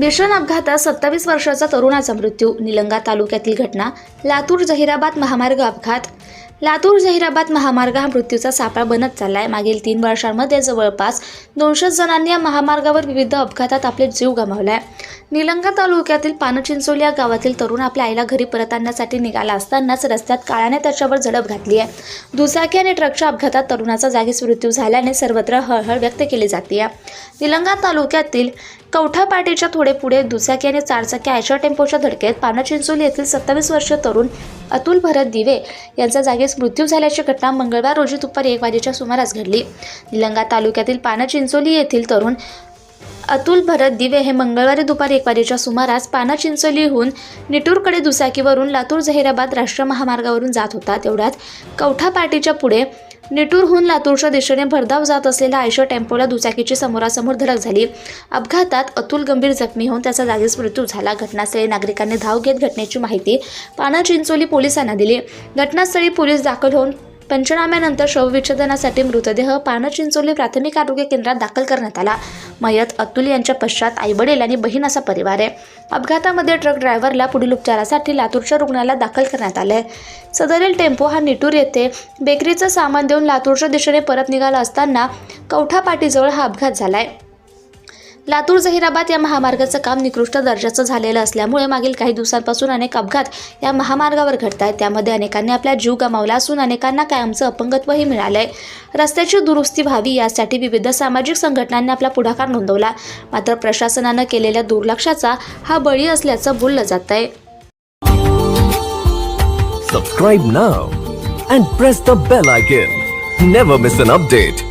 भीषण अपघातात सत्तावीस वर्षाचा तरुणाचा मृत्यू. निलंगा तालुक्यातील घटना लातूर जहिराबाद महामार्ग अपघात. लातूर जहिराबाद महामार्ग हा मृत्यूचा सापळा बनत चाललाय. मागील तीन वर्षांमध्ये जवळपास दोनशे जणांनी या महामार्गावर विविध अपघातात आपले जीव गमावलाय. निलंगा तालुक्यातील पानचिंचोली या गावातील तरुण आपल्या आईला घरी परत आणण्यासाठी निघाला असतानाच रस्त्यात काळाने त्याच्यावर झडप घातली आहे. दुचाकी आणि ट्रकच्या अपघातात तरुणाचा जागीच मृत्यू झाल्याने सर्वत्र हळहळ व्यक्त केली जाते. निलंगा तालुक्यातील कवठापाटीच्या थोडे पुढे दुचाकी आणि चारचाकी आयशा टेम्पोच्या धडकेत पानचिंचोली येथील सत्तावीस वर्षीय तरुण अतुल भरत दिवे यांचा जागीच मृत्यू झाल्याची घटना मंगळवार रोजी दुपारी एक वाजेच्या सुमारास घडली. निलंगा तालुक्यातील पानचिंचोली येथील तरुण अतुल भरत दिवे हे मंगळवारी दुपारी एक वाजेच्या सुमारास पाना चिंचोलीहून निटूरकडे दुचाकीवरून लातूर जहिराबाद राष्ट्रीय महामार्गावरून जात होता. तेवढ्यात कवठा पार्टीच्या पुढे निटूरहून लातूरच्या दिशेने भरधाव जात असलेल्या आयशर टेम्पोला दुचाकीची समोरासमोर धडक झाली. अपघातात अतुल गंभीर जखमी होऊन त्याचा जागीच मृत्यू झाला. घटनास्थळी नागरिकांनी धाव घेत घटनेची माहिती पाना चिंचोली पोलिसांना दिली. घटनास्थळी पोलीस दाखल होऊन पंचनाम्यानंतर शवविच्छेदनासाठी मृतदेह पानचिंचोली प्राथमिक आरोग्य केंद्रात दाखल करण्यात आला. मयत अतुल यांच्या पश्चात आईवडील आणि बहीण असा परिवार आहे. अपघातामध्ये ट्रक ड्रायव्हरला पुढील उपचारासाठी लातूरच्या रुग्णालयात दाखल करण्यात आले सदरील टेम्पो हा निटूर येथे बेकरीचं सामान देऊन लातूरच्या दिशेने परत निघाला असताना कवठापाटीजवळ हा अपघात झाला आहे लातूर जहिराबाद या महामार्गाचं काम निकृष्ट दर्जाचं झालेलं असल्यामुळे मागील काही दिवसांपासून अनेक अपघात या महामार्गावर घडत आहेत त्यामध्ये अनेकांनी आपला जीव गमावला असून अनेकांना कायमचं अपंगत्वही मिळालंय रस्त्याची दुरुस्ती व्हावी यासाठी विविध सामाजिक संघटनांनी आपला पुढाकार नोंदवला मात्र प्रशासनानं केलेल्या दुर्लक्षाचा हा बळी असल्याचं बोललं जात आहे Subscribe now and press the bell icon. Never miss an update.